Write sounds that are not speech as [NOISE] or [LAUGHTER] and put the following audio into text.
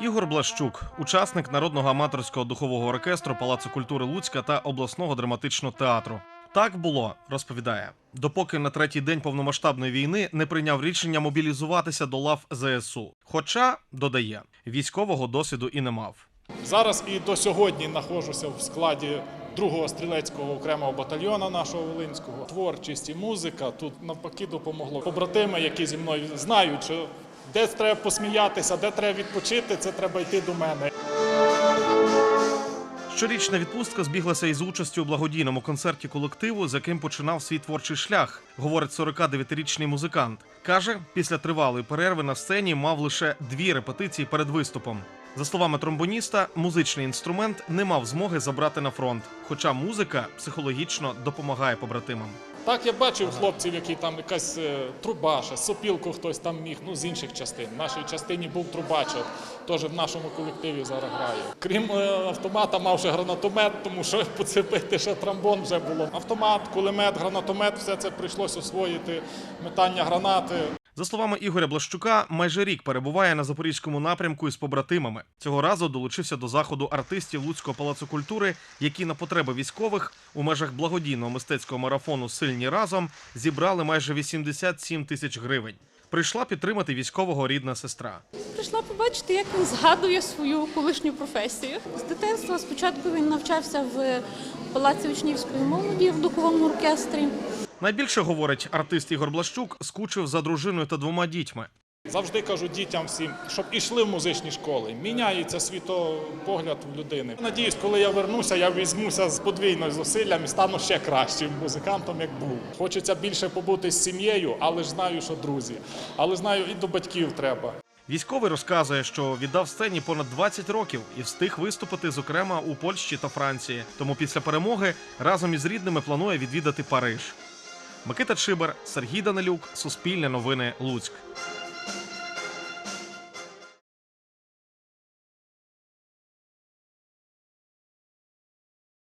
Ігор Блащук, учасник народного аматорського духового оркестру Палацу культури Луцька та обласного драматичного театру. Так було, розповідає, допоки на третій день повномасштабної війни не прийняв рішення мобілізуватися до лав ЗСУ. Хоча додає, військового досвіду і не мав. Зараз і до сьогодні знаходжуся в складі другого стрілецького окремого батальйону нашого Волинського. Творчість і музика тут навпаки допомогло. Побратими, які зі мною знають, що де треба посміятися, де треба відпочити, це треба йти до мене. Щорічна відпустка збіглася із участю у благодійному концерті колективу, з яким починав свій творчий шлях, говорить 49-річний музикант. Каже, після тривалої перерви на сцені мав лише дві репетиції перед виступом. За словами тромбоніста, музичний інструмент не мав змоги забрати на фронт, хоча музика психологічно допомагає побратимам. Так я бачив хлопців, які там якась е, трубаша, сопілку хтось там міг, ну з інших частин. В нашій частині був трубачок, теж в нашому колективі зараз грає. Крім е, автомата, мав ще гранатомет, тому що [LAUGHS] поцепити ще тромбон вже було. Автомат, кулемет, гранатомет, все це прийшлось освоїти, метання гранати. За словами Ігоря Блащука, майже рік перебуває на запорізькому напрямку із побратимами. Цього разу долучився до заходу артистів Луцького палацу культури, які на потреби військових у межах благодійного мистецького марафону Сильні разом зібрали майже 87 тисяч гривень. Прийшла підтримати військового рідна сестра. Прийшла побачити, як він згадує свою колишню професію. З дитинства спочатку він навчався в палаці учнівської молоді в духовому оркестрі. Найбільше говорить артист Ігор Блащук, скучив за дружиною та двома дітьми. Завжди кажу дітям всім, щоб ішли в музичні школи. Міняється світоpoгляд в людини. Надіюсь, коли я вернуся, я візьмуся з подвійною зусиллям і стану ще кращим музикантом, як був. Хочеться більше побути з сім'єю, але ж знаю, що друзі. Але знаю, і до батьків треба. Військовий розказує, що віддав сцені понад 20 років і встиг виступити, зокрема у Польщі та Франції. Тому після перемоги разом із рідними планує відвідати Париж. Микита Чибер, Сергій Данилюк, Суспільне новини, Луцьк.